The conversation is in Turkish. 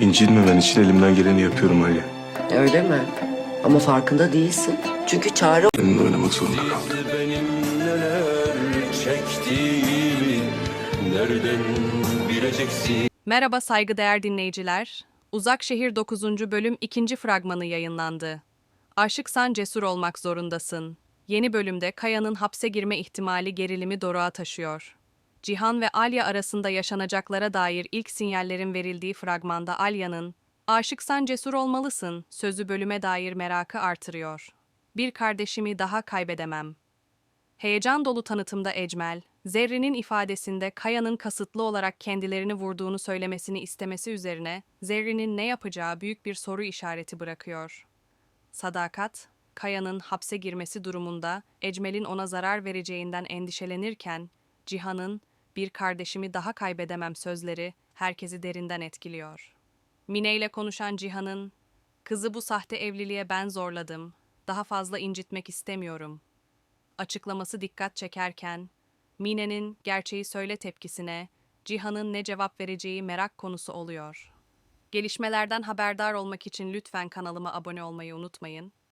İncinmemen için elimden geleni yapıyorum Alya. Öyle mi? Ama farkında değilsin. Çünkü çare Benimle oynamak zorunda kaldı. Benim neler çektiğimi nereden bileceksin? Merhaba saygıdeğer dinleyiciler. Uzak Şehir 9. bölüm 2. fragmanı yayınlandı. Aşıksan cesur olmak zorundasın. Yeni bölümde Kaya'nın hapse girme ihtimali gerilimi doruğa taşıyor. Cihan ve Alya arasında yaşanacaklara dair ilk sinyallerin verildiği fragmanda Alya'nın "Aşıksan cesur olmalısın" sözü bölüme dair merakı artırıyor. Bir kardeşimi daha kaybedemem. Heyecan dolu tanıtımda Ecmel, Zerrin'in ifadesinde Kaya'nın kasıtlı olarak kendilerini vurduğunu söylemesini istemesi üzerine Zerrin'in ne yapacağı büyük bir soru işareti bırakıyor. Sadakat, Kaya'nın hapse girmesi durumunda Ecmel'in ona zarar vereceğinden endişelenirken, Cihan'ın bir kardeşimi daha kaybedemem sözleri herkesi derinden etkiliyor. Mine ile konuşan Cihan'ın, kızı bu sahte evliliğe ben zorladım, daha fazla incitmek istemiyorum açıklaması dikkat çekerken, Mine'nin gerçeği söyle tepkisine Cihan'ın ne cevap vereceği merak konusu oluyor. Gelişmelerden haberdar olmak için lütfen kanalıma abone olmayı unutmayın.